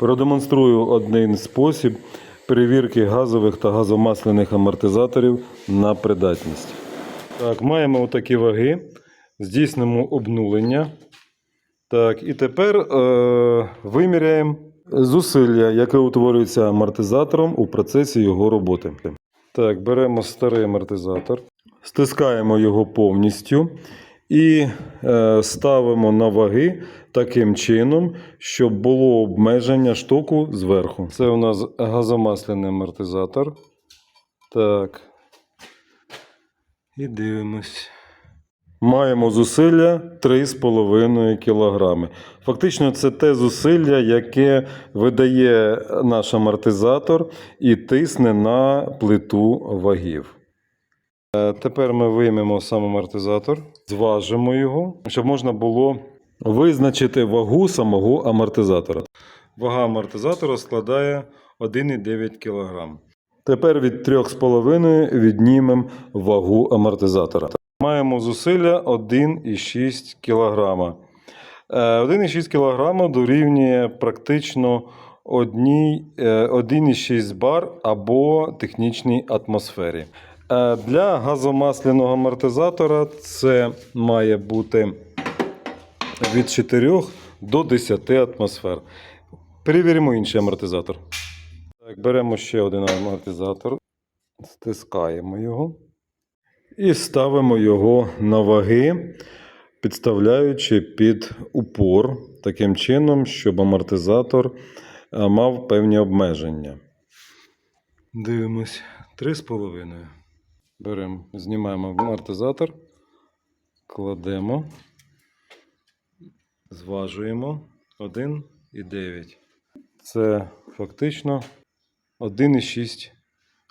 Продемонструю один спосіб перевірки газових та газомасляних амортизаторів на придатність. Так, маємо отакі ваги. Здійснимо обнулення. Так, і тепер е, виміряємо зусилля, яке утворюється амортизатором у процесі його роботи. Так, беремо старий амортизатор, стискаємо його повністю і е, ставимо на ваги таким чином, щоб було обмеження штоку зверху. Це у нас газомасляний амортизатор. Так. І дивимось. Маємо зусилля 3,5 кг. Фактично, це те зусилля, яке видає наш амортизатор і тисне на плиту вагів. Е, Тепер ми виймемо сам амортизатор, зважимо його, щоб можна було визначити вагу самого амортизатора. Вага амортизатора складає 1,9 кг. Тепер від 3,5 віднімемо вагу амортизатора. Маємо зусилля 1,6 кг. Е, 1,6 кг дорівнює практично е, 1,6 бар або технічній атмосфері. Е, Для газомасляного амортизатора це має бути від 4 до 10 атмосфер. Перевіримо інший амортизатор. Так, беремо ще один амортизатор, стискаємо його і ставимо його на ваги, підставляючи під упор, таким чином, щоб амортизатор е, мав певні обмеження. Дивимось 3,5. Беремо, знімаємо амортизатор, кладемо, зважуємо 1,9. Це фактично 1,6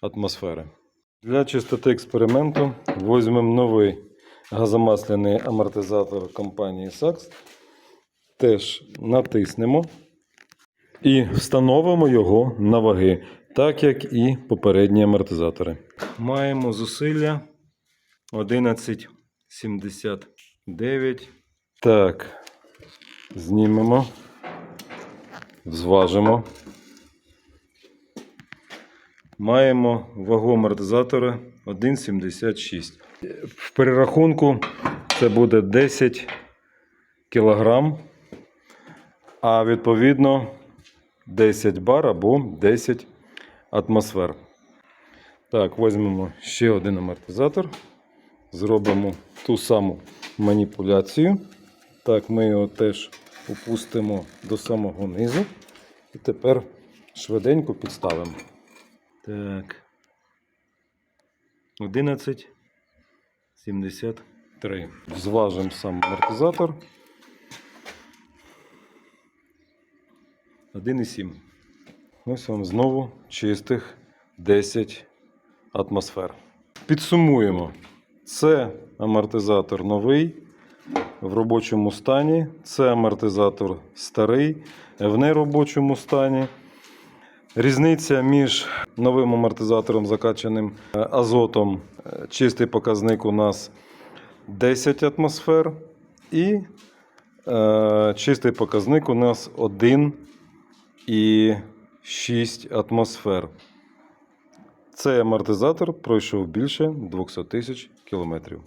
атмосфери. Для чистоти експерименту візьмемо новий газомасляний амортизатор компанії Saks. Теж натиснемо і встановимо його на ваги, так як і попередні амортизатори. Маємо зусилля 11,79. Так, знімемо, зважимо. Маємо вагу амортизатора 1,76. В перерахунку це буде 10 кг, а відповідно 10 бар або 10 атмосфер. Так, візьмемо ще один амортизатор. Зробимо ту саму маніпуляцію. Так, ми його теж опустимо до самого низу. І тепер швиденько підставимо. Так. 11,73. Зважимо сам амортизатор. 1,7. Ось вам знову чистих 10 атмосфер. Підсумуємо. Це амортизатор новий в робочому стані. Це амортизатор старий в неробочому стані. Різниця між новим амортизатором, закачаним е, азотом, е, чистий показник у нас 10 атмосфер. І е, чистий показник у нас 1,6 атмосфер. Цей амортизатор пройшов більше 200 тисяч кілометрів.